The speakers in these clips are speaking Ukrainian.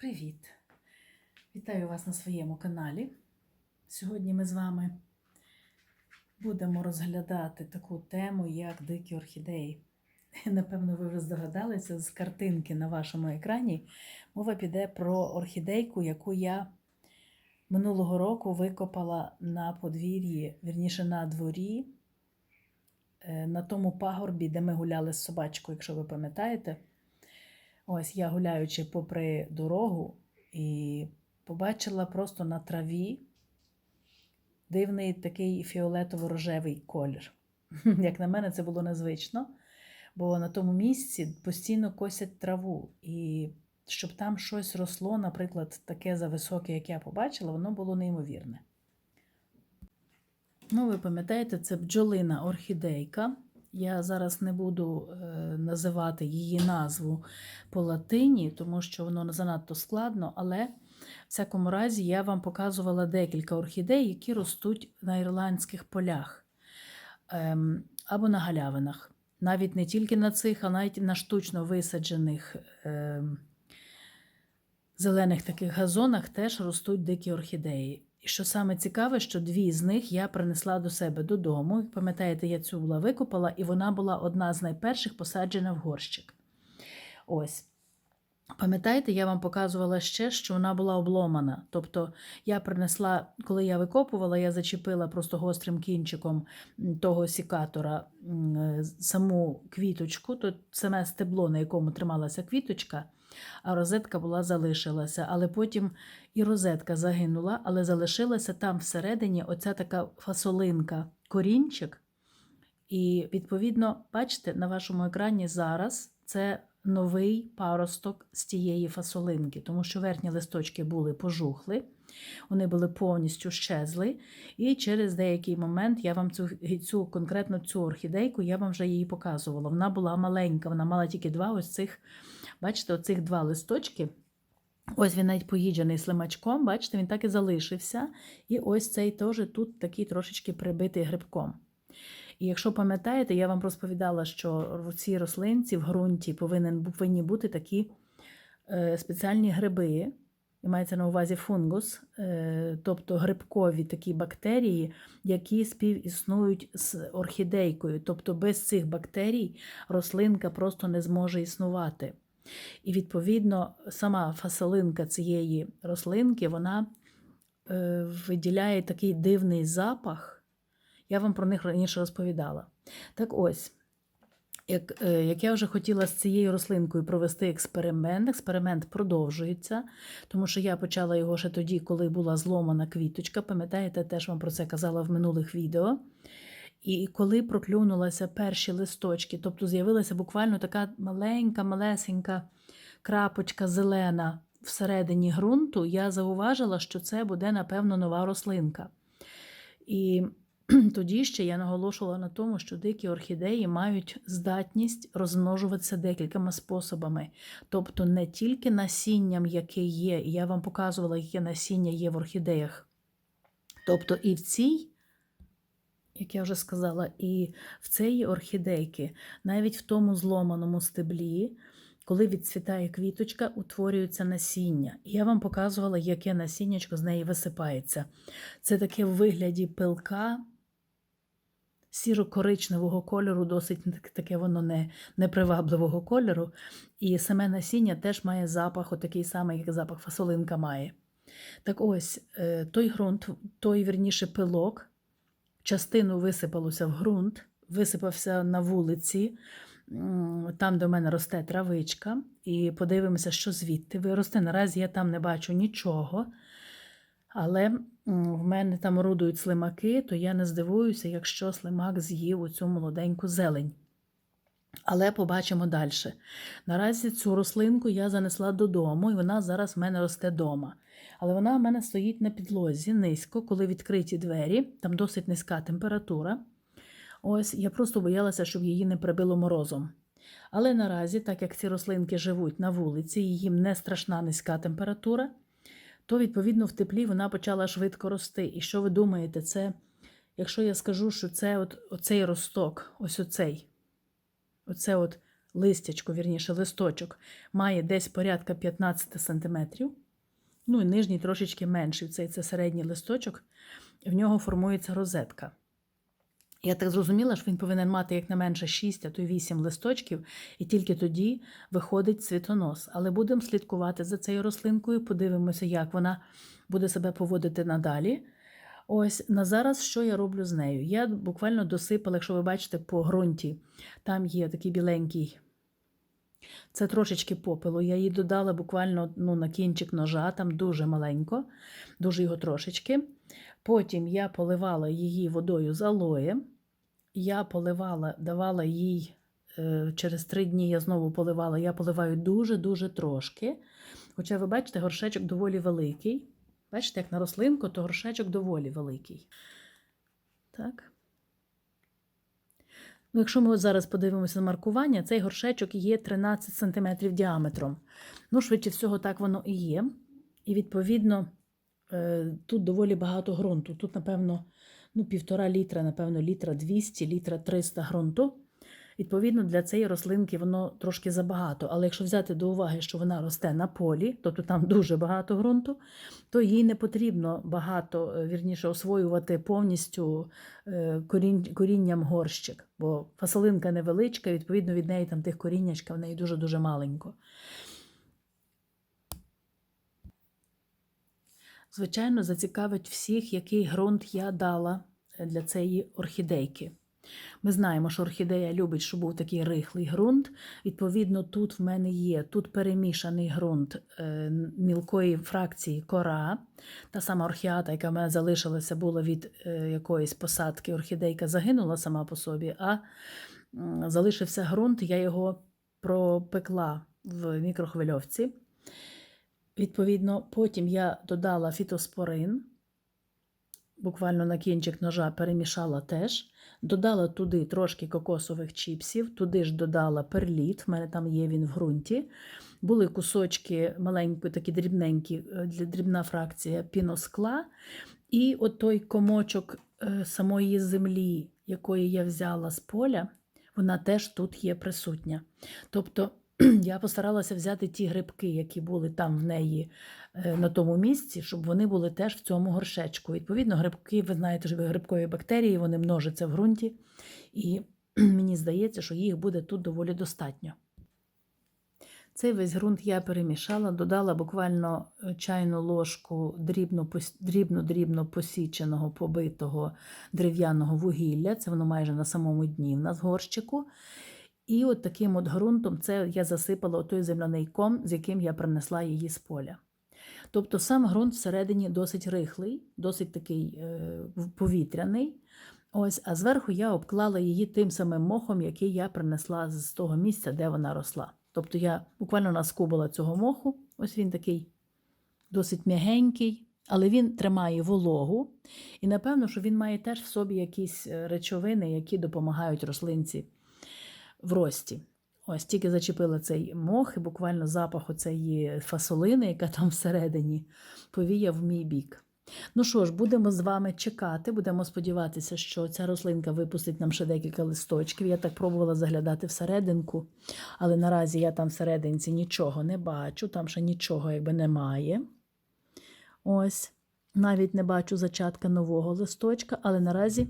Привіт! Вітаю вас на своєму каналі. Сьогодні ми з вами будемо розглядати таку тему, як дикі орхідеї. Напевно, ви вже здогадалися з картинки на вашому екрані. Мова піде про орхідейку, яку я минулого року викопала на подвір'ї, вірніше на дворі, е, на тому пагорбі, де ми гуляли з собачкою, якщо ви пам'ятаєте. Ось я гуляючи попри дорогу і побачила просто на траві дивний такий фіолетово-рожевий колір. Як на мене, це було незвично, бо на тому місці постійно косять траву. І щоб там щось росло, наприклад, таке зависоке, як я побачила, воно було неймовірне. Ну, ви пам'ятаєте, це бджолина орхідейка. Я зараз не буду е, називати її назву по латині, тому що воно занадто складно, але в всякому разі я вам показувала декілька орхідей, які ростуть на ірландських полях ем, або на галявинах. Навіть не тільки на цих, а навіть на штучно висаджених ем, зелених таких газонах теж ростуть дикі орхідеї. І що саме цікаве, що дві з них я принесла до себе додому. Пам'ятаєте, я цю була викопала, і вона була одна з найперших посаджена в горщик. Ось. Пам'ятаєте, я вам показувала ще, що вона була обломана. Тобто я принесла, коли я викопувала, я зачепила просто гострим кінчиком того сікатора саму квіточку, то саме стебло, на якому трималася квіточка, а розетка була залишилася. Але потім і розетка загинула, але залишилася там всередині оця така фасолинка, корінчик. І, відповідно, бачите, на вашому екрані зараз це новий паросток з тієї фасолинки, тому що верхні листочки були пожухли, вони були повністю щезли. І через деякий момент я вам цю цю конкретно цю орхідейку, я вам вже її показувала. Вона була маленька, вона мала тільки два ось цих, бачите, оцих два листочки. Ось він навіть поїджений слимачком, бачите, він так і залишився. І ось цей теж тут такий трошечки прибитий грибком. І якщо пам'ятаєте, я вам розповідала, що в цій рослинці в ґрунті повинен, повинні бути такі е, спеціальні гриби, і мається на увазі фунгус, е, тобто грибкові такі бактерії, які співіснують з орхідейкою. Тобто без цих бактерій рослинка просто не зможе існувати. І, відповідно, сама фасолинка цієї рослинки вона е, виділяє такий дивний запах. Я вам про них раніше розповідала. Так ось, як е, як я вже хотіла з цією рослинкою провести експеримент, експеримент продовжується, тому що я почала його ще тоді, коли була зломана квіточка. Пам'ятаєте, теж вам про це казала в минулих відео. І коли проклюнулися перші листочки, тобто з'явилася буквально така маленька, малесенька крапочка зелена всередині ґрунту, я зауважила, що це буде, напевно, нова рослинка. І тоді ще я наголошувала на тому, що дикі орхідеї мають здатність розмножуватися декількома способами. Тобто не тільки насінням, яке є, я вам показувала, яке насіння є в орхідеях. Тобто і в цій, як я вже сказала, і в цій орхідейки, навіть в тому зломаному стеблі, коли відцвітає квіточка, утворюється насіння. Я вам показувала, яке насіннячко з неї висипається. Це таке в вигляді пилка сіро-коричневого кольору, досить таке воно не, непривабливого кольору. І саме насіння теж має запах, отакий самий, як запах фасолинка має. Так ось, е, той ґрунт, той вірніше пилок, частину висипалося в ґрунт, висипався на вулиці. Там до мене росте травичка, і подивимося, що звідти виросте. Наразі я там не бачу нічого. Але в мене там орудують слимаки, то я не здивуюся, якщо слимак з'їв оцю молоденьку зелень. Але побачимо далі. Наразі цю рослинку я занесла додому, і вона зараз в мене росте вдома. Але вона в мене стоїть на підлозі низько, коли відкриті двері, там досить низька температура. Ось я просто боялася, щоб її не прибило морозом. Але наразі, так як ці рослинки живуть на вулиці, їм не страшна низька температура то, відповідно, в теплі вона почала швидко рости. І що ви думаєте, це, якщо я скажу, що це от, оцей росток, ось оцей, оце от листячко, вірніше, листочок має десь порядка 15 см. Ну і нижній трошечки менший. Цей це середній листочок, в нього формується розетка. Я так зрозуміла, що він повинен мати як не менше 6, а то й 8 листочків, і тільки тоді виходить цвітонос. Але будемо слідкувати за цією рослинкою, подивимося, як вона буде себе поводити надалі. Ось на зараз що я роблю з нею? Я буквально досипала, якщо ви бачите, по ґрунті, там є такий біленький. Це трошечки попелу. Я її додала буквально ну, на кінчик ножа, там дуже маленько, дуже його трошечки. Потім я поливала її водою з алоє. Я поливала, давала їй е, через три дні я знову поливала. Я поливаю дуже-дуже трошки. Хоча, ви бачите, горшечок доволі великий. Бачите, як на рослинку, то горшечок доволі великий. Так. Ну, якщо ми зараз подивимося на маркування, цей горшечок є 13 см діаметром. Ну, швидше всього, так воно і є. І, відповідно, е, тут доволі багато ґрунту. Тут, напевно, ну, півтора літра, напевно, літра 200, літра 300 ґрунту. Відповідно, для цієї рослинки воно трошки забагато. Але якщо взяти до уваги, що вона росте на полі, тобто там дуже багато ґрунту, то їй не потрібно багато, е, вірніше, освоювати повністю е, корінням горщик, бо фасолинка невеличка, відповідно, від неї там тих коріннячка в неї дуже-дуже маленько. Звичайно, зацікавить всіх, який ґрунт я дала е, для цієї орхідейки. Ми знаємо, що орхідея любить, щоб був такий рихлий ґрунт. Відповідно, тут в мене є тут перемішаний ґрунт е, мілкої фракції кора. Та сама орхіата, яка в мене залишилася, була від е, якоїсь посадки. Орхідейка загинула сама по собі, а залишився ґрунт, я його пропекла в мікрохвильовці. Відповідно, потім я додала фітоспорин, буквально на кінчик ножа перемішала теж. Додала туди трошки кокосових чіпсів, туди ж додала перліт, в мене там є він в ґрунті. Були кусочки маленькі, такі дрібненькі, е, дрібна фракція піноскла. І от той комочок е, самої землі, якої я взяла з поля, вона теж тут є присутня. Тобто я постаралася взяти ті грибки, які були там в неї е, на тому місці, щоб вони були теж в цьому горшечку. Відповідно, грибки, ви знаєте, що грибкові бактерії вони множаться в ґрунті, і мені здається, що їх буде тут доволі достатньо. Цей весь ґрунт я перемішала, додала буквально е, чайну ложку дрібно-дрібно посіченого, побитого дерев'яного вугілля. Це воно майже на самому дні в нас горщику. І от таким от ґрунтом це я засипала той земляний ком, з яким я принесла її з поля. Тобто сам ґрунт всередині досить рихлий, досить такий е, повітряний. Ось, а зверху я обклала її тим самим мохом, який я принесла з того місця, де вона росла. Тобто я буквально наскубала цього моху. Ось він такий досить м'ягенький, але він тримає вологу. І напевно, що він має теж в собі якісь е, речовини, які допомагають рослинці в рості. Ось тільки зачепила цей мох, і буквально запах оцеї фасолини, яка там всередині, повіяв в мій бік. Ну що ж, будемо з вами чекати, будемо сподіватися, що ця рослинка випустить нам ще декілька листочків. Я так пробувала заглядати всерединку, але наразі я там всерединці нічого не бачу, там ще нічого якби немає. Ось, навіть не бачу зачатка нового листочка, але наразі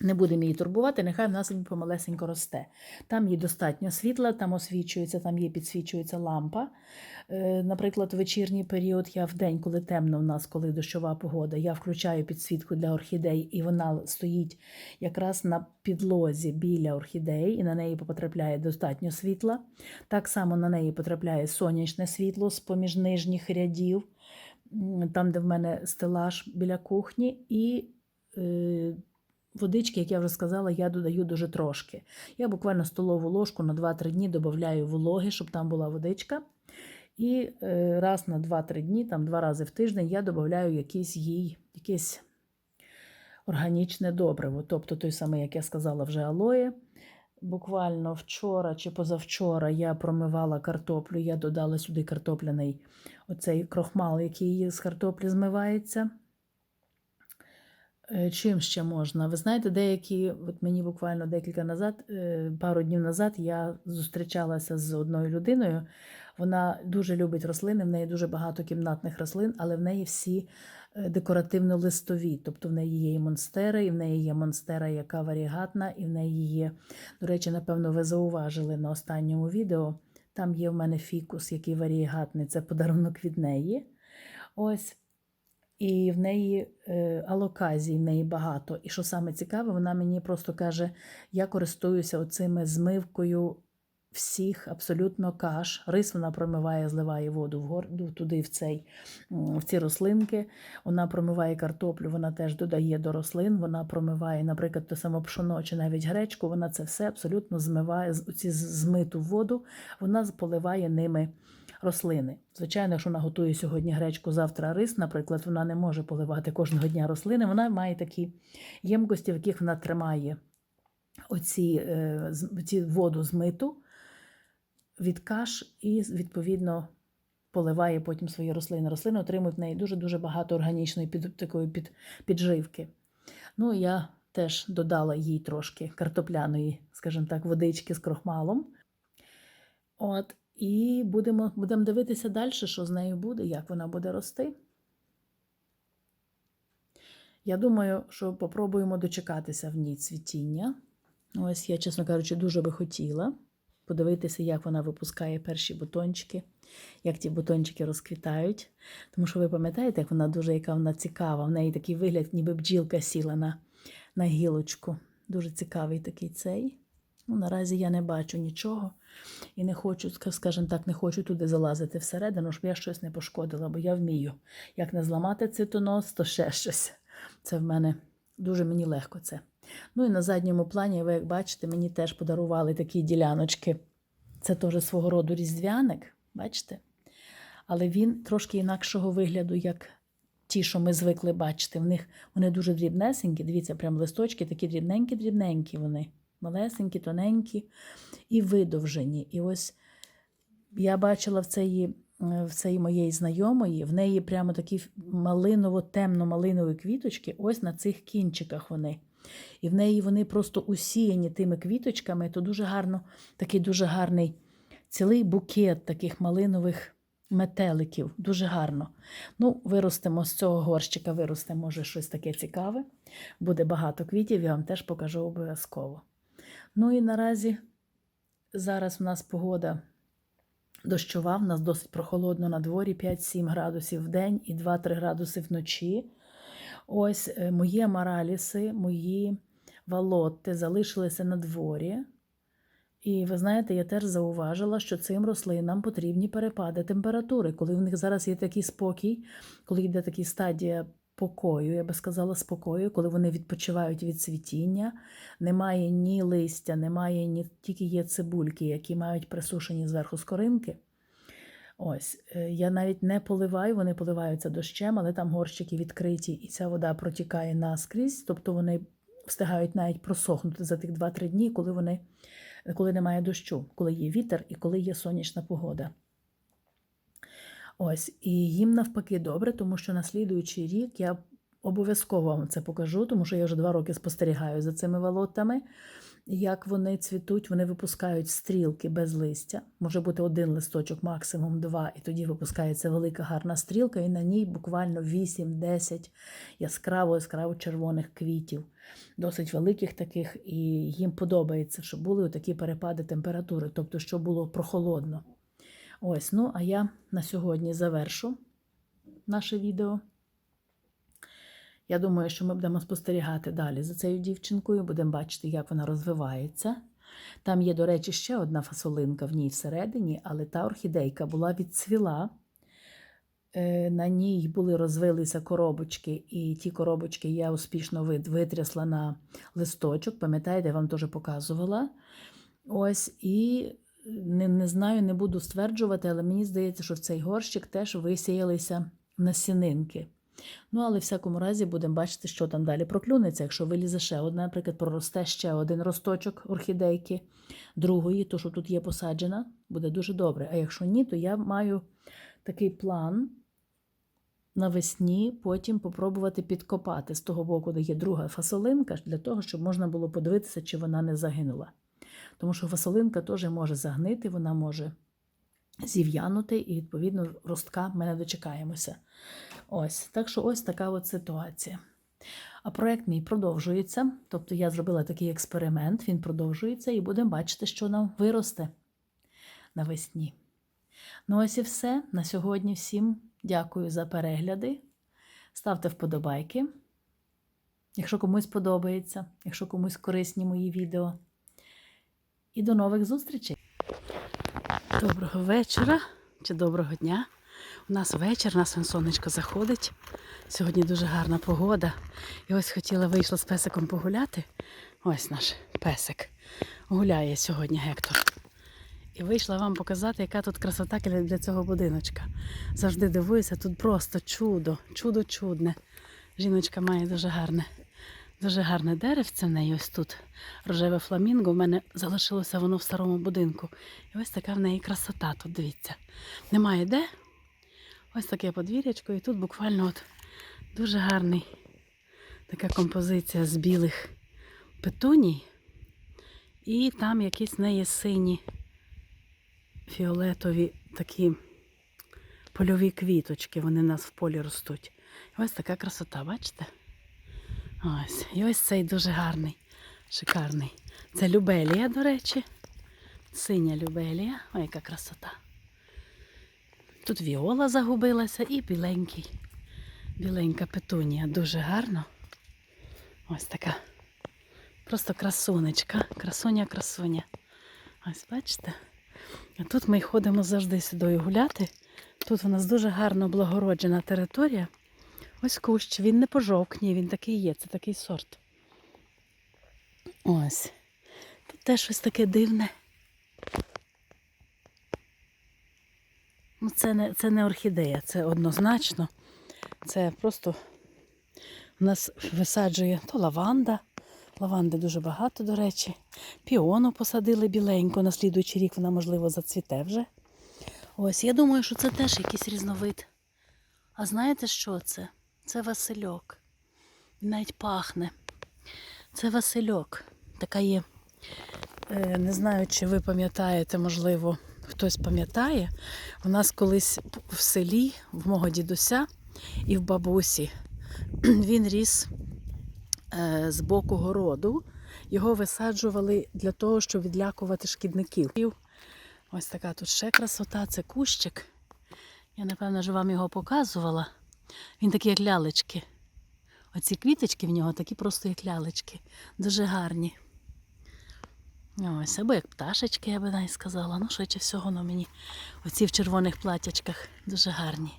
не будемо її турбувати, нехай в нас помалесенько росте. Там є достатньо світла, там освічується, там є підсвічується лампа. Е, Наприклад, в вечірній період я в день, коли темно в нас, коли дощова погода, я включаю підсвітку для орхідей, і вона стоїть якраз на підлозі біля орхідей, і на неї потрапляє достатньо світла. Так само на неї потрапляє сонячне світло з поміж нижніх рядів, там, де в мене стелаж біля кухні. і е, Водички, як я вже сказала, я додаю дуже трошки. Я буквально столову ложку на 2-3 дні додаю вологи, щоб там була водичка. І е, раз на 2-3 дні, там два рази в тиждень, я додаю якийсь їй, якесь органічне добриво. Тобто той самий, як я сказала, вже алоє. Буквально вчора чи позавчора я промивала картоплю, я додала сюди картопляний оцей крохмал, який з картоплі змивається. Е, Чим ще можна? Ви знаєте, деякі, от мені буквально декілька назад, е, пару днів назад, я зустрічалася з одною людиною. Вона дуже любить рослини, в неї дуже багато кімнатних рослин, але в неї всі е, декоративно-листові. Тобто в неї є і монстери, і в неї є монстера, яка варігатна, і в неї є, до речі, напевно, ви зауважили на останньому відео. Там є в мене фікус, який варігатний, це подарунок від неї. Ось. І в неї е, алоказій в неї багато. І що саме цікаве, вона мені просто каже: я користуюся оцими змивкою всіх абсолютно каш. Рис вона промиває, зливає воду вгор, ну, туди, в, цей, в ці рослинки. Вона промиває картоплю, вона теж додає до рослин. Вона промиває, наприклад, те саме пшоно чи навіть гречку. Вона це все абсолютно змиває, ці змиту воду, вона поливає ними рослини. Звичайно, якщо вона готує сьогодні гречку, завтра рис, наприклад, вона не може поливати кожного дня рослини. Вона має такі ємкості, в яких вона тримає оці, е, з- ці воду змиту від каш і, відповідно, поливає потім свої рослини. Рослини отримують в неї дуже-дуже багато органічної під, такої під, підживки. Ну, я теж додала їй трошки картопляної, скажімо так, водички з крохмалом. От, і будемо, будемо дивитися далі, що з нею буде, як вона буде рости. Я думаю, що попробуємо дочекатися в ній цвітіння. Ось я, чесно кажучи, дуже би хотіла подивитися, як вона випускає перші бутончики, як ті бутончики розквітають. Тому що ви пам'ятаєте, як вона дуже яка вона цікава. В неї такий вигляд, ніби бджілка сіла на, на гілочку. Дуже цікавий такий цей. Ну, наразі я не бачу нічого і не хочу, скажімо так, не хочу туди залазити всередину, щоб я щось не пошкодила, бо я вмію. Як не зламати цитонос, то ще щось. Це в мене дуже мені легко це. Ну і на задньому плані, ви як бачите, мені теж подарували такі діляночки. Це теж свого роду різдвяник, бачите? Але він трошки інакшого вигляду, як ті, що ми звикли бачити. В них вони дуже дрібнесенькі. Дивіться, прям листочки такі дрібненькі-дрібненькі вони. Малесенькі, тоненькі і видовжені. І ось я бачила в цієї, в цієї моєї знайомої, в неї прямо такі малиново-темно-малинові квіточки, ось на цих кінчиках вони. І в неї вони просто усіяні тими квіточками, то дуже гарно, такий дуже гарний цілий букет таких малинових метеликів. Дуже гарно. Ну, виростемо з цього горщика, виросте, може, щось таке цікаве. Буде багато квітів, я вам теж покажу обов'язково. Ну і наразі зараз в нас погода дощова, в нас досить прохолодно на дворі, 5-7 градусів в день і 2-3 градуси вночі. Ось е, мої амараліси, мої валотти залишилися на дворі. І ви знаєте, я теж зауважила, що цим рослинам потрібні перепади температури. Коли в них зараз є такий спокій, коли йде така стадія покою, я би сказала, спокою, коли вони відпочивають від цвітіння, немає ні листя, немає ні тільки є цибульки, які мають присушені зверху скоринки. Ось, е, я навіть не поливаю, вони поливаються дощем, але там горщики відкриті, і ця вода протікає наскрізь, тобто вони встигають навіть просохнути за тих 2-3 дні, коли вони, коли немає дощу, коли є вітер і коли є сонячна погода. Ось, і їм навпаки добре, тому що на слідуючий рік я обов'язково вам це покажу, тому що я вже два роки спостерігаю за цими валотами. Як вони цвітуть, вони випускають стрілки без листя. Може бути один листочок, максимум два, і тоді випускається велика гарна стрілка, і на ній буквально 8-10 яскраво яскраво червоних квітів, досить великих таких, і їм подобається, щоб були такі перепади температури, тобто, щоб було прохолодно. Ось, ну а я на сьогодні завершу наше відео. Я думаю, що ми будемо спостерігати далі за цією дівчинкою, будемо бачити, як вона розвивається. Там є, до речі, ще одна фасолинка в ній всередині, але та орхідейка була відцвіла. Е, На ній були розвилися коробочки, і ті коробочки я успішно витрясла на листочок. Пам'ятаєте, я вам теж показувала. Ось, і не, не знаю, не буду стверджувати, але мені здається, що в цей горщик теж висіялися насінинки. Ну, але в всякому разі будемо бачити, що там далі проклюнеться. Якщо вилізе ще одна, наприклад, проросте ще один росточок орхідейки, другої, то що тут є посаджена, буде дуже добре. А якщо ні, то я маю такий план навесні потім попробувати підкопати з того боку, де є друга фасолинка, для того, щоб можна було подивитися, чи вона не загинула. Тому що фасолинка теж може загнити, вона може зів'янути, і, відповідно, ростка ми не дочекаємося. Ось, так що ось така от ситуація. А проект мій продовжується. Тобто я зробила такий експеримент, він продовжується, і будемо бачити, що нам виросте навесні. Ну, ось і все. На сьогодні всім дякую за перегляди. Ставте вподобайки. Якщо комусь подобається, якщо комусь корисні мої відео. І до нових зустрічей. Доброго вечора чи доброго дня. У нас вечір, у нас сонечко заходить. Сьогодні дуже гарна погода. І ось хотіла вийшла з песиком погуляти. Ось наш песик. Гуляє сьогодні Гектор. І вийшла вам показати, яка тут красота для цього будиночка. Завжди дивуюся, тут просто чудо, чудо чудне. Жіночка має дуже гарне, дуже гарне деревце в неї ось тут. Рожеве фламінго. В мене залишилося воно в старому будинку. І ось така в неї красота тут, дивіться. Немає де. Ось таке подвір'ячко, і тут буквально от дуже гарний така композиція з білих петуній. І там якісь в неї сині фіолетові такі польові квіточки, вони у нас в полі ростуть. І ось така красота, бачите? Ось. І ось цей дуже гарний, шикарний. Це любелія, до речі. Синя любелія. Ой, яка красота. Тут віола загубилася і біленький. Біленька петунія. Дуже гарно. Ось така. Просто красунечка. Красуня, красуня. Ось бачите? А тут ми ходимо завжди сюди гуляти. Тут у нас дуже гарно облагороджена територія. Ось кущ, він не пожовкніє, він такий є, це такий сорт. Ось. Тут теж щось таке дивне. Ну, це не, це не орхідея, це однозначно. Це просто у нас висаджує то лаванда. Лаванди дуже багато, до речі. Піону посадили біленько, на слідуючий рік вона, можливо, зацвіте вже. Ось, я думаю, що це теж якийсь різновид. А знаєте, що це? Це Васильок. Він навіть пахне. Це Васильок. Така є. Е, Не знаю, чи ви пам'ятаєте, можливо, хтось пам'ятає. У нас колись в селі, в мого дідуся і в бабусі, він ріс е, з боку городу. Його висаджували для того, щоб відлякувати шкідників. Ось така тут ще красота, це кущик. Я, напевно, вже вам його показувала. Він такий, як лялечки. Оці квіточки в нього такі просто як лялечки. Дуже гарні. Ось, або як пташечки, я би навіть сказала. Ну, швидше всього, ну, мені оці в червоних платячках дуже гарні.